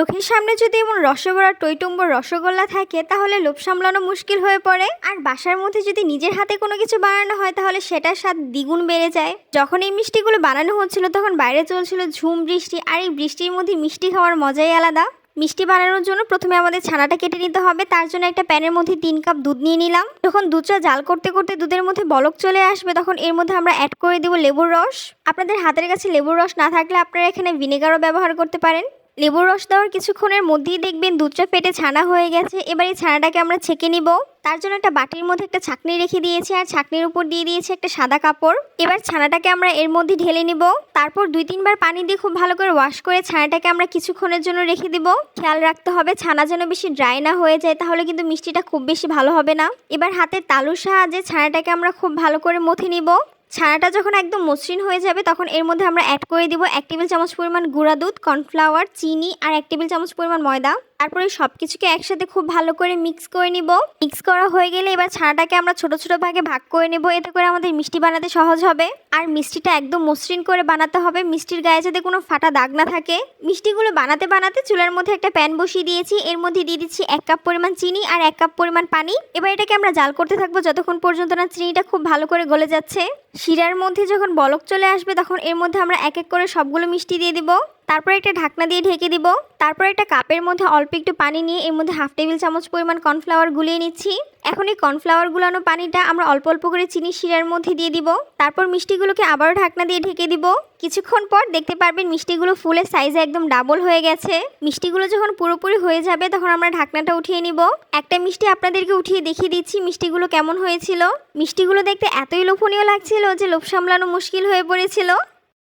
চোখের সামনে যদি এমন রসগোল্লা টইটুম্বর রসগোল্লা থাকে, তাহলে লোভ সামলানো মুশকিল হয়ে পড়ে। আর বাসার মধ্যে যদি নিজের হাতে কোনো কিছু বানানো হয়, তাহলে সেটার স্বাদ দ্বিগুণ বেড়ে যায়। যখন এই মিষ্টিগুলো বানানো হচ্ছিল, তখন বাইরে চলছিল ঝুম বৃষ্টি, আর এই বৃষ্টির মধ্যে মিষ্টি খাওয়ার মজাই আলাদা। মিষ্টি বানানোর জন্য প্রথমে আমাদের ছানাটা কেটে নিতে হবে, তার জন্য একটা প্যানের মধ্যে তিন কাপ দুধ নিয়ে নিলাম। যখন দুধটা জাল করতে করতে দুধের মধ্যে বলক চলে আসবে, তখন এর মধ্যে আমরা অ্যাড করে দেবো লেবুর রস। আপনাদের হাতের কাছে লেবুর রস না থাকলে আপনারা এখানে ভিনেগারও ব্যবহার করতে পারেন। লেবুর রস দেওয়ার কিছুক্ষণের মধ্যেই দেখবেন দুধটা ফেটে ছানা হয়ে গেছে। এবার এই ছানাটাকে আমরা ছেঁকে নিব। তার জন্য একটা বাটির মধ্যে একটা ছাকনি রেখে দিয়েছি আর ছাকনির উপর দিয়ে দিয়েছি একটা সাদা কাপড়। এবার ছানাটাকে আমরা এর মধ্যে ঢেলে নিব। তারপর দুই তিনবার পানি দিয়ে খুব ভালো করে ওয়াশ করে ছানাটাকে আমরা কিছুক্ষণের জন্য রেখে দিব। খেয়াল রাখতে হবে, ছানা যেন বেশি ড্রাই না হয়ে যায়, তাহলে কিন্তু মিষ্টিটা খুব বেশি ভালো হবে না। এবার হাতের তালুর সাহায্যে ছানাটাকে আমরা খুব ভালো করে মথে নিব। ছানাটা যখন একদম মসৃণ হয়ে যাবে, তখন এর মধ্যে আমরা অ্যাড করে দিব এক টেবিল চামচ পরিমাণ গুঁড়া দুধ কর্নফ্লাওয়ার চিনি আর এক টেবিল চামচ পরিমাণ ময়দা। তারপরে সব কিছুকে একসাথে খুব ভালো করে মিক্স করে নিব। মিক্স করা হয়ে গেলে এবার ছানাটাকে আমরা ছোট ছোট ভাগে ভাগ করে নেব। এতে করে আমাদের মিষ্টি বানাতে সহজ হবে। আর মিষ্টিটা একদম মসৃণ করে বানাতে হবে। মিষ্টির গায়ে যাতে কোনো ফাটা দাগ না থাকে। মিষ্টিগুলো বানাতে বানাতে চুলার মধ্যে একটা প্যান বসিয়ে দিয়েছি। এর মধ্যে দিয়ে দিচ্ছি এক কাপ পরিমাণ চিনি আর এক কাপ পরিমাণ পানি। এবার এটাকে আমরা জাল করতে থাকব যতক্ষণ পর্যন্ত না চিনিটা খুব ভালো করে গলে যাচ্ছে। শিরার মধ্যে যখন বলক চলে আসবে তখন এর মধ্যে আমরা এক এক করে সবগুলো মিষ্টি দিয়ে দিব। তারপর একটা ঢাকনা দিয়ে ঢেকে দিব। তারপর একটা কাপের মধ্যে অল্প একটু পানি নিয়ে এর মধ্যে হাফ টেবিল চামচ পরিমাণ কর্নফ্লাওয়ার গুলিয়ে নিচ্ছি। এখন এই কর্নফ্লাওয়ার গুলানো পানিটা আমরা অল্প অল্প করে চিনি শিরার মধ্যে দিয়ে দিব। তারপর মিষ্টিগুলোকে আবারও ঢাকনা দিয়ে ঢেকে দিব। কিছুক্ষণ পর দেখতে পারবেন মিষ্টিগুলো ফুলের সাইজে একদম ডাবল হয়ে গেছে। মিষ্টিগুলো যখন পুরোপুরি হয়ে যাবে তখন আমরা ঢাকনাটা উঠিয়ে নিব। একটা মিষ্টি আপনাদেরকে উঠিয়ে দেখিয়ে দিচ্ছি মিষ্টিগুলো কেমন হয়েছিল। মিষ্টিগুলো দেখতে এতই লোভনীয় লাগছিল যে লোভ সামলানো মুশকিল হয়ে পড়েছিল।